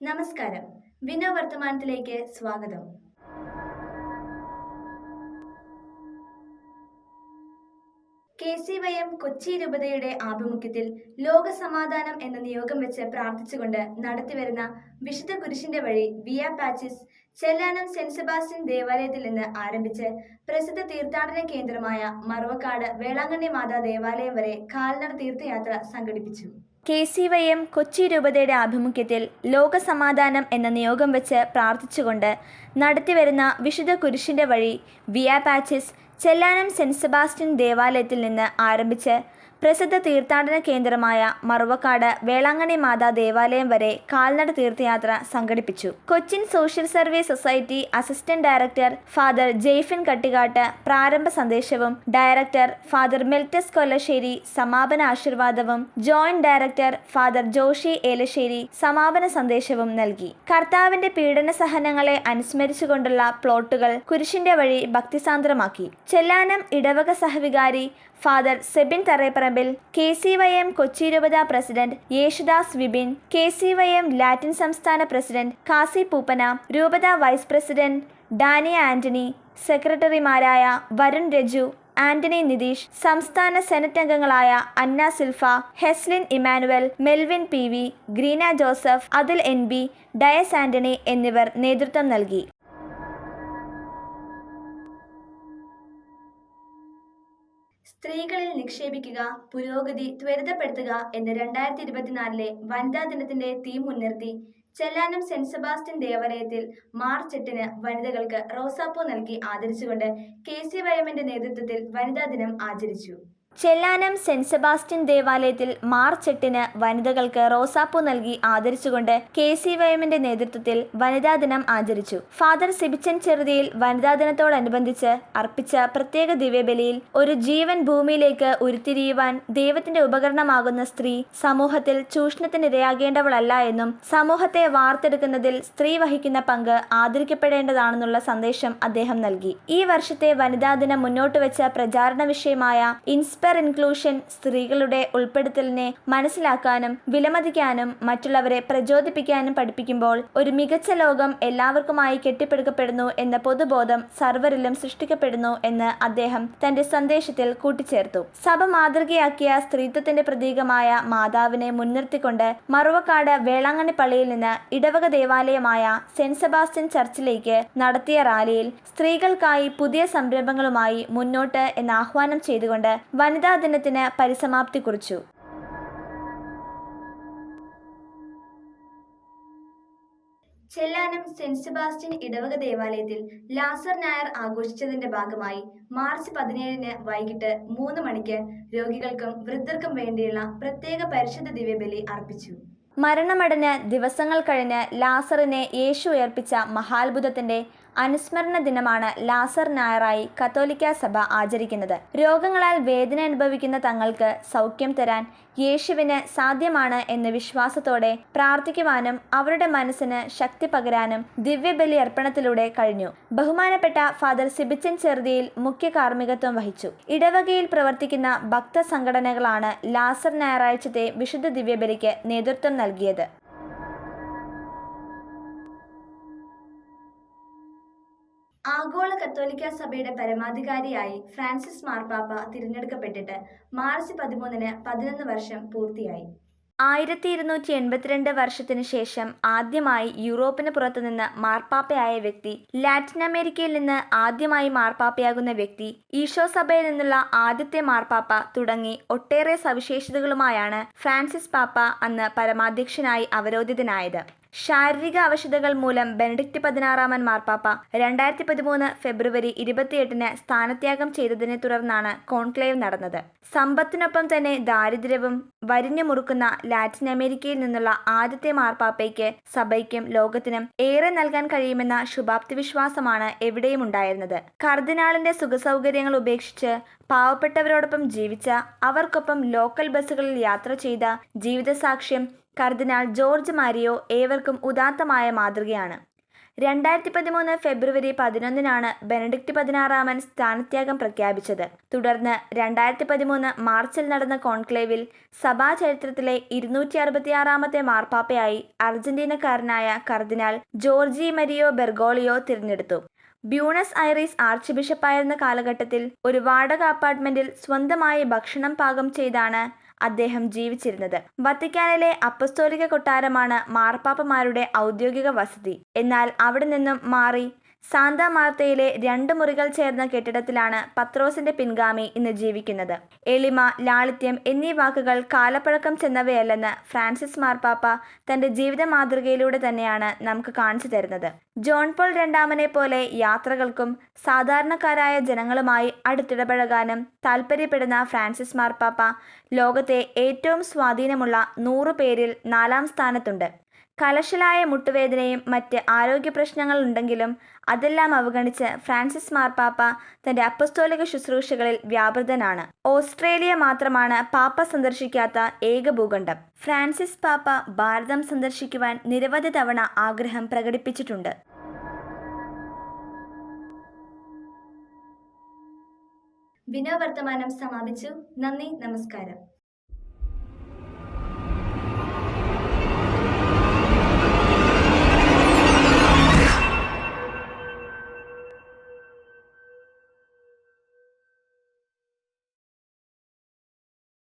നമസ്കാരം. വിനോ വർത്തമാനത്തിലേക്ക് സ്വാഗതം. K C Y M Kochi രൂപതയുടെ ആഭിമുഖ്യത്തിൽ ലോക സമാധാനം എന്ന നിയോഗം വെച്ച് പ്രാർത്ഥിച്ചുകൊണ്ട് നടത്തിവരുന്ന വിശുദ്ധ കുരിശിന്റെ വഴി വിയ പാച്ചിസ് ചെല്ലാനം സെന്റ് സെബാസ്റ്റ്യൻ ദേവാലയത്തിൽ നിന്ന് ആരംഭിച്ച് പ്രസിദ്ധ തീർത്ഥാടന കേന്ദ്രമായ മറവക്കാട് വേളാങ്കണ്ണി മാതാ ദേവാലയം വരെ കാൽനട തീർത്ഥയാത്ര സംഘടിപ്പിച്ചു. K C Y M Kochi രൂപതയുടെ ആഭിമുഖ്യത്തിൽ ലോകസമാധാനം എന്ന നിയോഗം വെച്ച് പ്രാർത്ഥിച്ചുകൊണ്ട് നടത്തിവരുന്ന വിശുദ്ധ കുരിശിന്റെ വഴി വിയ പാച്ചിസ് ചെല്ലാനം സെന്റ് സെബാസ്റ്റ്യൻ ദേവാലയത്തിൽ നിന്ന് ആരംഭിച്ച് പ്രസിദ്ധ തീർത്ഥാടന കേന്ദ്രമായ മറുവക്കാട് വേളാങ്കണ്ണി മാതാ ദേവാലയം വരെ കാൽനട തീർത്ഥയാത്ര സംഘടിപ്പിച്ചു. Cochin social service society assistant director father Jaifin Kattikatt പ്രാരംഭ സന്ദേശവും ഡയറക്ടർ ഫാദർ മെൽറ്റസ് കൊല്ലശ്ശേരി സമാപന ആശീർവാദവും joint director father Joshy Elassery സമാപന സന്ദേശവും നൽകി. കർത്താവിന്റെ പീഡന സഹനങ്ങളെ അനുസ്മരിച്ചുകൊണ്ടുള്ള പ്ലോട്ടുകൾ കുരിശിന്റെ വഴി ഭക്തിസാന്ദ്രമാക്കി. ചെല്ലാനം ഇടവക സഹവികാരി father Sebin Tharepparambil K C Y M Kochi രൂപത president Yesudas Vibin K C Y M Latin സംസ്ഥാന പ്രസിഡന്റ് കാസി പൂപ്പന രൂപത വൈസ് പ്രസിഡന്റ് ഡാനിയ ആന്റണി സെക്രട്ടറിമാരായ വരുൺ രജു ആന്റണി നിതീഷ് സംസ്ഥാന സെനറ്റ് അംഗങ്ങളായ Anna Silfa Heslin Emmanuel Melvin P V Greena Joseph Athul N B Dias Antony എന്നിവർ നേതൃത്വം നൽകി. സ്ത്രീകളിൽ നിക്ഷേപിക്കുക പുരോഗതി ത്വരിതപ്പെടുത്തുക എന്ന രണ്ടായിരത്തി ഇരുപത്തിനാലിലെ വനിതാ ദിനത്തിന്റെ തീം മുൻനിർത്തി ചെല്ലാനം സെന്റ് സെബാസ്റ്റ്യൻ ദേവാലയത്തിൽ മാർച്ച് എട്ടിന് വനിതകൾക്ക് റോസാപ്പൂ നൽകി ആദരിച്ചുകൊണ്ട് കെ സി വൈഎമ്മിന്റെ നേതൃത്വത്തിൽ വനിതാ ദിനം ആചരിച്ചു. ചെല്ലാനം സെന്റ് സെബാസ്റ്റ്യൻ ദേവാലയത്തിൽ മാർച്ച് എട്ടിന് വനിതകൾക്ക് റോസാപ്പൂ നൽകി ആദരിച്ചുകൊണ്ട് കെ സി വൈമിന്റെ നേതൃത്വത്തിൽ വനിതാ ദിനം ആചരിച്ചു. ഫാദർ സിബിച്ചൻ ചെറുതിയിൽ വനിതാ ദിനത്തോടനുബന്ധിച്ച് അർപ്പിച്ച പ്രത്യേക ദിവ്യബലിയിൽ ഒരു ജീവൻ ഭൂമിയിലേക്ക് ഉരുത്തിരിയുവാൻ ദൈവത്തിന്റെ ഉപകരണമാകുന്ന സ്ത്രീ സമൂഹത്തിൽ ചൂഷണത്തിനിരയാകേണ്ടവളല്ല എന്നും സമൂഹത്തെ വാർത്തെടുക്കുന്നതിൽ സ്ത്രീ വഹിക്കുന്ന പങ്ക് ആദരിക്കപ്പെടേണ്ടതാണെന്നുള്ള സന്ദേശം അദ്ദേഹം നൽകി. ഈ വർഷത്തെ വനിതാ ദിനം മുന്നോട്ട് വെച്ച പ്രചാരണ വിഷയമായ ഇൻസ്പയർ ഇൻക്ലൂഷൻ സ്ത്രീകളുടെ ഉൾപ്പെടുത്തലിനെ മനസ്സിലാക്കാനും വിലമതിക്കാനും മറ്റുള്ളവരെ പ്രചോദിപ്പിക്കാനും പഠിപ്പിക്കുമ്പോൾ ഒരു മികച്ച ലോകം എല്ലാവർക്കുമായി കെട്ടിപ്പടുക്കപ്പെടുന്നു എന്ന പൊതുബോധം സർവരിലും സൃഷ്ടിക്കപ്പെടുന്നു എന്ന് അദ്ദേഹം തന്റെ സന്ദേശത്തിൽ കൂട്ടിച്ചേർത്തു. സഭ മാതൃകയാക്കിയ സ്ത്രീത്വത്തിന്റെ പ്രതീകമായ മാതാവിനെ മുൻനിർത്തിക്കൊണ്ട് മറുവക്കാട് വേളാങ്കണ്ണി പള്ളിയിൽ നിന്ന് ഇടവക ദേവാലയമായ സെന്റ് സെബാസ്റ്റ്യൻ ചർച്ചിലേക്ക് നടത്തിയ റാലിയിൽ സ്ത്രീകൾക്കായി പുതിയ സംരംഭങ്ങളുമായി മുന്നോട്ട് എന്ന് ആഹ്വാനം ചെയ്തുകൊണ്ട് വനിതാ ദിനത്തിന് പരിസമാപ്തി കുറിച്ചു. ചെല്ലാനം സെന്റ് സെബാസ്റ്റ്യൻ ഇടവക ദേവാലയത്തിൽ ലാസർ നായർ ആഘോഷിച്ചതിന്റെ ഭാഗമായി മാർച്ച് പതിനേഴിന് വൈകിട്ട് മൂന്ന് മണിക്ക് രോഗികൾക്കും വൃദ്ധർക്കും വേണ്ടിയുള്ള പ്രത്യേക പരിശുദ്ധ ദിവ്യബലി അർപ്പിച്ചു. മരണമടഞ്ഞ് ദിവസങ്ങൾ കഴിഞ്ഞ് ലാസറിനെ യേശു ഉയർപ്പിച്ച മഹാത്ഭുതത്തിന്റെ അനുസ്മരണ ദിനമാണ് ലാസർ നായറായി കത്തോലിക്ക സഭ ആചരിക്കുന്നത്. രോഗങ്ങളാൽ വേദന അനുഭവിക്കുന്ന തങ്ങൾക്ക് സൗഖ്യം തരാൻ യേശുവിന് സാധ്യമാണ് എന്ന വിശ്വാസത്തോടെ പ്രാർത്ഥിക്കുവാനും അവരുടെ മനസ്സിന് ശക്തി പകരാനും ദിവ്യബലി അർപ്പണത്തിലൂടെ കഴിഞ്ഞു. ബഹുമാനപ്പെട്ട ഫാദർ സിബിച്ചൻ ചെറുതിയിൽ മുഖ്യ കാർമ്മികത്വം വഹിച്ചു. ഇടവകയിൽ പ്രവർത്തിക്കുന്ന ഭക്ത സംഘടനകളാണ് ലാസർ ഞായറാഴ്ചത്തെ വിശുദ്ധ ദിവ്യബലിക്ക് നേതൃത്വം നൽകിയത്. ആഗോള കത്തോലിക്ക സഭയുടെ പരമാധികാരിയായി ഫ്രാൻസിസ് മാർപ്പാപ്പ തിരഞ്ഞെടുക്കപ്പെട്ടിട്ട് മാർച്ച് പതിമൂന്നിന് പതിനൊന്ന് വർഷം പൂർത്തിയായി. ആയിരത്തി ഇരുന്നൂറ്റി എൺപത്തിരണ്ട് വർഷത്തിനു ശേഷം ആദ്യമായി യൂറോപ്പിന് പുറത്തുനിന്ന് മാർപ്പാപ്പയായ വ്യക്തി ലാറ്റിൻ അമേരിക്കയിൽ നിന്ന് ആദ്യമായി മാർപ്പാപ്പയാകുന്ന വ്യക്തി ഈശോ സഭയിൽ നിന്നുള്ള ആദ്യത്തെ മാർപ്പാപ്പ തുടങ്ങി ഒട്ടേറെ സവിശേഷതകളുമായാണ് ഫ്രാൻസിസ് പാപ്പ അന്ന് പരമാധ്യക്ഷനായി അവരോധിതനായത്. ശാരീരിക അവശതകൾ മൂലം ബെനഡിക്റ്റ് പതിനാറാമൻ മാർപ്പാപ്പ രണ്ടായിരത്തി പതിമൂന്ന് ഫെബ്രുവരി ഇരുപത്തിയെട്ടിന് സ്ഥാനത്യാഗം ചെയ്തതിനെ തുടർന്നാണ് കോൺക്ലേവ് നടന്നത്. സമ്പത്തിനൊപ്പം തന്നെ ദാരിദ്ര്യവും വരിഞ്ഞു മുറുക്കുന്ന ലാറ്റിൻ അമേരിക്കയിൽ നിന്നുള്ള ആദ്യത്തെ മാർപ്പാപ്പയ്ക്ക് സഭയ്ക്കും ലോകത്തിനും ഏറെ നൽകാൻ കഴിയുമെന്ന ശുഭാപ്തി വിശ്വാസമാണ് എവിടെയും ഉണ്ടായിരുന്നത്. കർദിനാളിന്റെ സുഖസൗകര്യങ്ങൾ ഉപേക്ഷിച്ച് പാവപ്പെട്ടവരോടൊപ്പം ജീവിച്ച അവർക്കൊപ്പം ലോക്കൽ ബസ്സുകളിൽ യാത്ര ചെയ്ത ജീവിതസാക്ഷ്യം കർദിനാൾ ജോർജ് മാരിയോ ഏവർക്കും ഉദാത്തമായ മാതൃകയാണ്. രണ്ടായിരത്തി പതിമൂന്ന് ഫെബ്രുവരി പതിനൊന്നിനാണ് ബെനഡിക്ട് പതിനാറാമൻ സ്ഥാനത്യാഗം പ്രഖ്യാപിച്ചത്. തുടർന്ന് രണ്ടായിരത്തി പതിമൂന്ന് മാർച്ചിൽ നടന്ന കോൺക്ലേവിൽ സഭാ ചരിത്രത്തിലെ ഇരുന്നൂറ്റി അറുപത്തിയാറാമത്തെ മാർപ്പാപ്പയായി അർജന്റീനക്കാരനായ കർദിനാൾ ജോർജി മരിയോ ബെർഗോളിയോ തിരഞ്ഞെടുത്തു. ബ്യൂണസ് ഐറീസ് ആർച്ച് ബിഷപ്പായിരുന്ന കാലഘട്ടത്തിൽ ഒരു വാടക അപ്പാർട്ട്മെന്റിൽ സ്വന്തമായി ഭക്ഷണം പാകം ചെയ്താണ് അദ്ദേഹം ജീവിച്ചിരുന്നത്. വത്തിക്കാനിലെ അപ്പസ്തോലിക കൊട്ടാരമാണ് മാർപ്പാപ്പമാരുടെ ഔദ്യോഗിക വസതി. എന്നാൽ അവിടെ നിന്നും മാറി സാന്താ മാർത്തയിലെ രണ്ട് മുറികൾ ചേർന്ന കെട്ടിടത്തിലാണ് പത്രോസിന്റെ പിൻഗാമി ഇന്ന് ജീവിക്കുന്നത്. എളിമ ലാളിത്യം എന്നീ വാക്കുകൾ കാലപ്പഴക്കം ചെന്നവയല്ലെന്ന് ഫ്രാൻസിസ് മാർപ്പാപ്പ തന്റെ ജീവിത മാതൃകയിലൂടെ തന്നെയാണ് നമുക്ക് കാണിച്ചു തരുന്നത്. ജോൺ പോൾ രണ്ടാമനെ പോലെ യാത്രകൾക്കും സാധാരണക്കാരായ ജനങ്ങളുമായി അടുത്തിടപഴകാനും താൽപ്പര്യപ്പെടുന്ന ഫ്രാൻസിസ് മാർപ്പാപ്പ ലോകത്തെ ഏറ്റവും സ്വാധീനമുള്ള നൂറ് പേരിൽ നാലാം സ്ഥാനത്തുണ്ട്. കലശലായ മുട്ടുവേദനയും മറ്റ് ആരോഗ്യ പ്രശ്നങ്ങളുണ്ടെങ്കിലും അതെല്ലാം അവഗണിച്ച് ഫ്രാൻസിസ് മാർപ്പാപ്പ തന്റെ അപ്പസ്തോലിക ശുശ്രൂഷകളിൽ വ്യാപൃതനാണ്. ഓസ്ട്രേലിയ മാത്രമാണ് പാപ്പ സന്ദർശിക്കാത്ത ഏക ഭൂഖണ്ഡം. ഫ്രാൻസിസ് പാപ്പ ഭാരതം സന്ദർശിക്കുവാൻ നിരവധി തവണ ആഗ്രഹം പ്രകടിപ്പിച്ചിട്ടുണ്ട്. വിനോവർത്തമാനം സമാപിച്ചു. നന്ദി നമസ്കാരം.